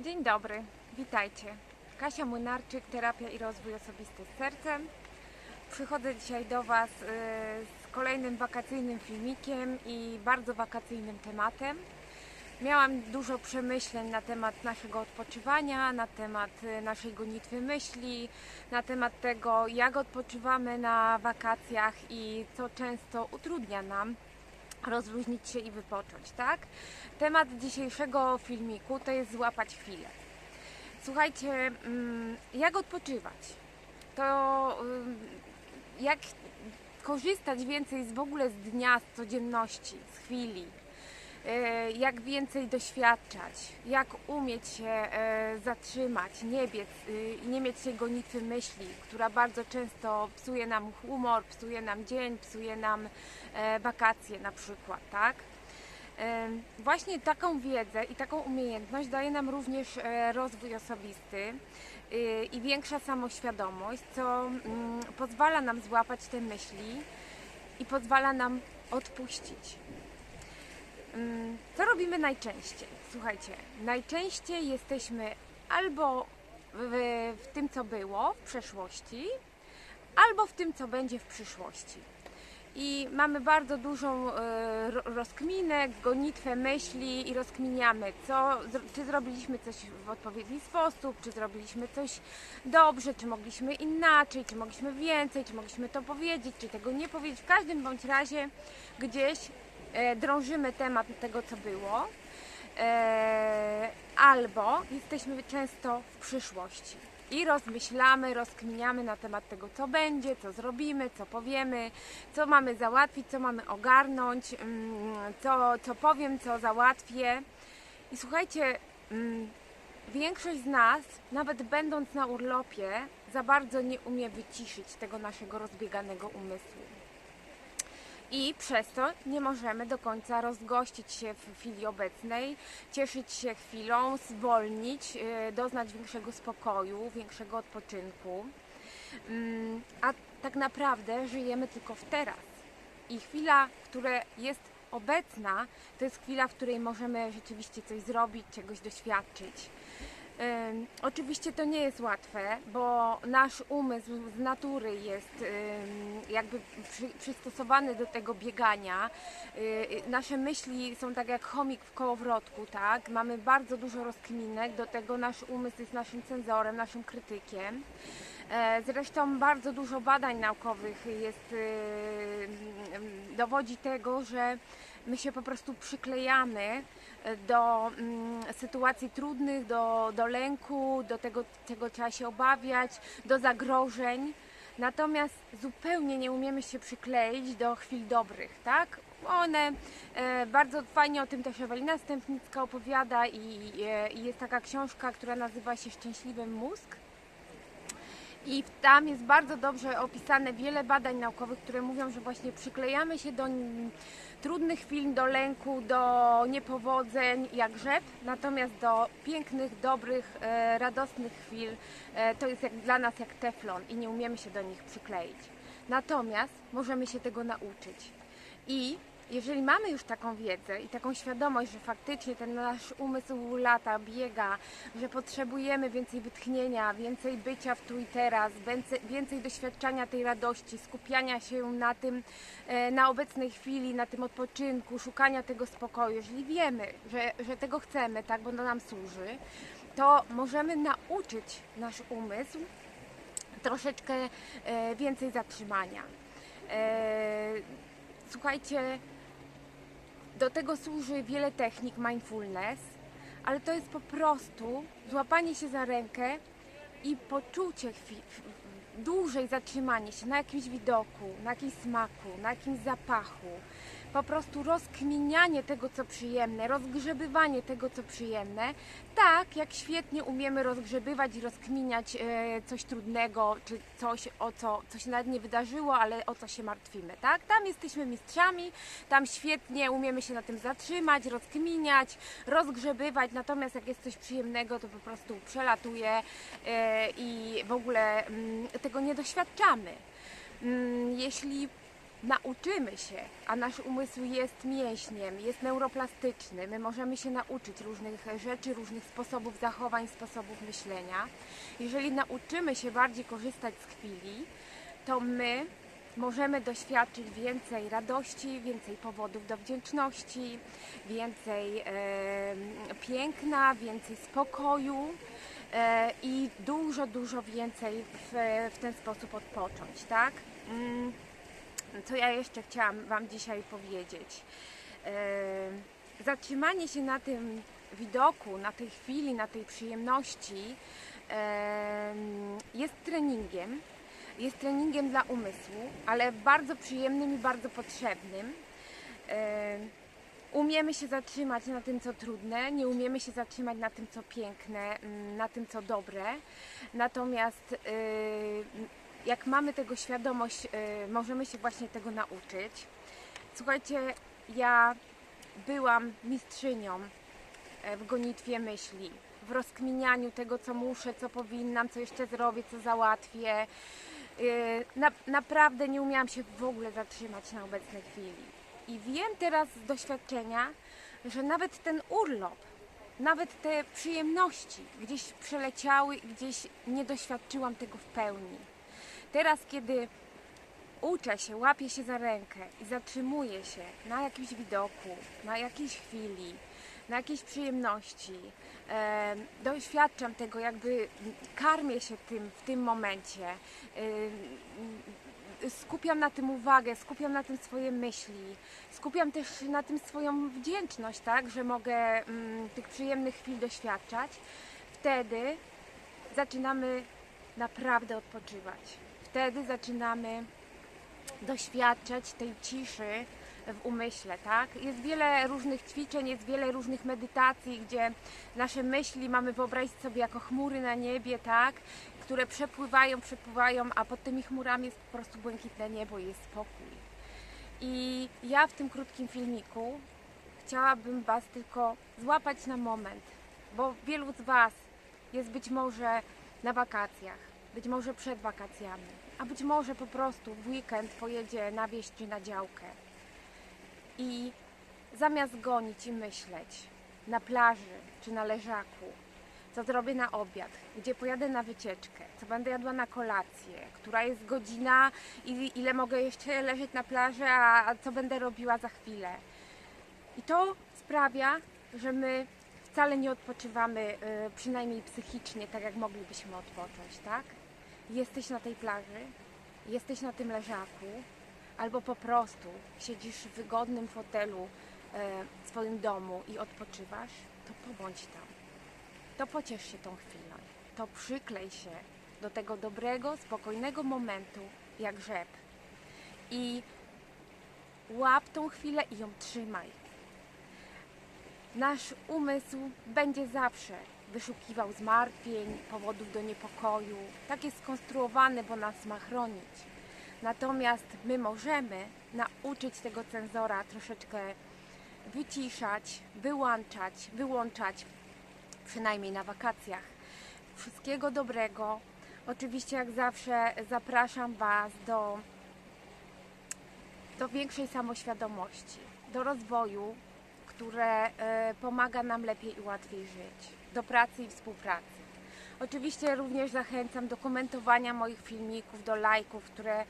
Dzień dobry, witajcie. Kasia Młynarczyk, terapia i rozwój osobisty z sercem. Przychodzę dzisiaj do Was y, z kolejnym wakacyjnym filmikiem i bardzo wakacyjnym tematem. Miałam dużo przemyśleń na temat naszego odpoczywania, na temat y, naszej gonitwy myśli, na temat tego, jak odpoczywamy na wakacjach i co często utrudnia nam rozluźnić się i wypocząć, tak? Temat dzisiejszego filmiku to jest złapać chwilę. Słuchajcie, mm, jak odpoczywać? To ym, jak korzystać więcej z w ogóle z dnia, z codzienności, z chwili, jak więcej doświadczać, jak umieć się e, zatrzymać, nie biec, y, nie mieć tej gonitwy myśli, która bardzo często psuje nam humor, psuje nam dzień, psuje nam e, wakacje na przykład, tak? Właśnie taką wiedzę i taką umiejętność daje nam również e, rozwój osobisty y, i większa samoświadomość, co mm, pozwala nam złapać te myśli i pozwala nam odpuścić. Ym, Co robimy najczęściej? Słuchajcie, najczęściej jesteśmy albo w, w tym, co było w przeszłości, albo w tym, co będzie w przyszłości. I mamy bardzo dużą ro- rozkminę, gonitwę myśli i rozkminiamy, co, czy zrobiliśmy coś w odpowiedni sposób, czy zrobiliśmy coś dobrze, czy mogliśmy inaczej, czy mogliśmy więcej, czy mogliśmy to powiedzieć, czy tego nie powiedzieć. W każdym bądź razie gdzieś drążymy temat tego, co było, e, albo jesteśmy często w przyszłości i rozmyślamy, rozkminiamy na temat tego, co będzie, co zrobimy, co powiemy, co mamy załatwić, co mamy ogarnąć, mm, co, co powiem, co załatwię. I słuchajcie, mm, większość z nas, nawet będąc na urlopie, za bardzo nie umie wyciszyć tego naszego rozbieganego umysłu. I przez to nie możemy do końca rozgościć się w chwili obecnej, cieszyć się chwilą, zwolnić, yy, doznać większego spokoju, większego odpoczynku. Mm, A tak naprawdę żyjemy tylko w teraz. I chwila, która jest obecna, to jest chwila, w której możemy rzeczywiście coś zrobić, czegoś doświadczyć. Oczywiście to nie jest łatwe, bo nasz umysł z natury jest jakby przy, przystosowany do tego biegania. Y, y, nasze myśli są tak jak chomik w kołowrotku, tak? Mamy bardzo dużo rozkminek, do tego nasz umysł jest naszym cenzorem, naszym krytykiem. E, Zresztą bardzo dużo badań naukowych jest, y, dowodzi tego, że my się po prostu przyklejamy e, do mm, sytuacji trudnych, do, do lęku, do tego, czego trzeba się obawiać, do zagrożeń. Natomiast zupełnie nie umiemy się przykleić do chwil dobrych, tak? One e, bardzo fajnie o tym też Ewelina Stępnicka opowiada i, e, i jest taka książka, która nazywa się Szczęśliwy mózg. I tam jest bardzo dobrze opisane wiele badań naukowych, które mówią, że właśnie przyklejamy się do trudnych chwil, do lęku, do niepowodzeń jak rzep, natomiast do pięknych, dobrych, e, radosnych chwil e, to jest jak, dla nas jak teflon i nie umiemy się do nich przykleić. Natomiast możemy się tego nauczyć. I jeżeli mamy już taką wiedzę i taką świadomość, że faktycznie ten nasz umysł lata, biega, że potrzebujemy więcej wytchnienia, więcej bycia w tu i teraz, więcej, więcej doświadczania tej radości, skupiania się na tym, e, na obecnej chwili, na tym odpoczynku, szukania tego spokoju, jeżeli wiemy, że, że tego chcemy, tak, bo to nam służy, to możemy nauczyć nasz umysł troszeczkę e, więcej zatrzymania. E, Słuchajcie, do tego służy wiele technik mindfulness, ale to jest po prostu złapanie się za rękę i poczucie chwi- dłużej zatrzymanie się na jakimś widoku, na jakimś smaku, na jakimś zapachu. Po prostu rozkminianie tego, co przyjemne, rozgrzebywanie tego, co przyjemne, tak jak świetnie umiemy rozgrzebywać i rozkminiać e, coś trudnego, czy coś, o co, co się nawet nie wydarzyło, ale o co się martwimy, tak? Tam jesteśmy mistrzami, tam świetnie umiemy się na tym zatrzymać, rozkminiać, rozgrzebywać, natomiast jak jest coś przyjemnego, to po prostu przelatuje e, i w ogóle mm, tego nie doświadczamy. Mm, Jeśli nauczymy się, a nasz umysł jest mięśniem, jest neuroplastyczny, my możemy się nauczyć różnych rzeczy, różnych sposobów zachowań, sposobów myślenia. Jeżeli nauczymy się bardziej korzystać z chwili, to my możemy doświadczyć więcej radości, więcej powodów do wdzięczności, więcej e, piękna, więcej spokoju i dużo, dużo więcej w, w ten sposób odpocząć, tak? Mm, co ja jeszcze chciałam Wam dzisiaj powiedzieć? E, zatrzymanie się na tym widoku, na tej chwili, na tej przyjemności e, jest treningiem. Jest treningiem dla umysłu, ale bardzo przyjemnym i bardzo potrzebnym. Umiemy się zatrzymać na tym, co trudne, nie umiemy się zatrzymać na tym, co piękne, mm, na tym, co dobre. Natomiast e, jak mamy tego świadomość, y, możemy się właśnie tego nauczyć. Słuchajcie, ja byłam mistrzynią e, w gonitwie myśli, w rozkminianiu tego, co muszę, co powinnam, co jeszcze zrobię, co załatwię. Y, Na, naprawdę nie umiałam się w ogóle zatrzymać na obecnej chwili. I wiem teraz z doświadczenia, że nawet ten urlop, nawet te przyjemności gdzieś przeleciały i gdzieś nie doświadczyłam tego w pełni. Teraz, kiedy uczę się, łapię się za rękę i zatrzymuję się na jakimś widoku, na jakiejś chwili, na jakiejś przyjemności, e, doświadczam tego, jakby karmię się tym w tym momencie, e, skupiam na tym uwagę, skupiam na tym swoje myśli, skupiam też na tym swoją wdzięczność, tak, że mogę mm, tych przyjemnych chwil doświadczać. Wtedy zaczynamy naprawdę odpoczywać wtedy zaczynamy doświadczać tej ciszy w umyśle, tak? Jest wiele różnych ćwiczeń, jest wiele różnych medytacji, gdzie nasze myśli mamy wyobrazić sobie jako chmury na niebie, tak? Które przepływają, przepływają, a pod tymi chmurami jest po prostu błękitne niebo i jest spokój. I ja w tym krótkim filmiku chciałabym Was tylko złapać na moment, bo wielu z Was jest być może na wakacjach, być może przed wakacjami, a być może po prostu w weekend pojedzie na wieś czy na działkę. I zamiast gonić i myśleć na plaży czy na leżaku, co zrobię na obiad, gdzie pojadę na wycieczkę, co będę jadła na kolację, która jest godzina i ile mogę jeszcze leżeć na plaży, a co będę robiła za chwilę. I to sprawia, że my wcale nie odpoczywamy, y, przynajmniej psychicznie, tak jak moglibyśmy odpocząć, tak? Jesteś na tej plaży, jesteś na tym leżaku, albo po prostu siedzisz w wygodnym fotelu e, w swoim domu i odpoczywasz, to pobądź tam. To pociesz się tą chwilą. To przyklej się do tego dobrego, spokojnego momentu, jak rzep. I łap tą chwilę i ją trzymaj. Nasz umysł będzie zawsze wyszukiwał zmartwień, powodów do niepokoju. Tak jest skonstruowany, bo nas ma chronić. Natomiast my możemy nauczyć tego cenzora troszeczkę wyciszać, wyłączać, wyłączać, przynajmniej na wakacjach. Wszystkiego dobrego. Oczywiście, jak zawsze, zapraszam Was do, do większej samoświadomości, do rozwoju, które e, pomaga nam lepiej i łatwiej żyć, do pracy i współpracy. Oczywiście również zachęcam do komentowania moich filmików, do lajków, które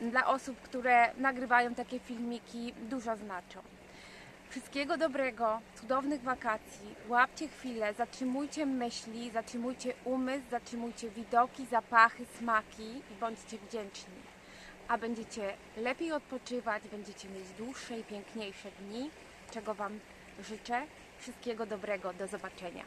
dla osób, które nagrywają takie filmiki, dużo znaczą. Wszystkiego dobrego, cudownych wakacji. Łapcie chwilę, zatrzymujcie myśli, zatrzymujcie umysł, zatrzymujcie widoki, zapachy, smaki i bądźcie wdzięczni. A będziecie lepiej odpoczywać, będziecie mieć dłuższe i piękniejsze dni, czego Wam życzę. Wszystkiego dobrego, do zobaczenia.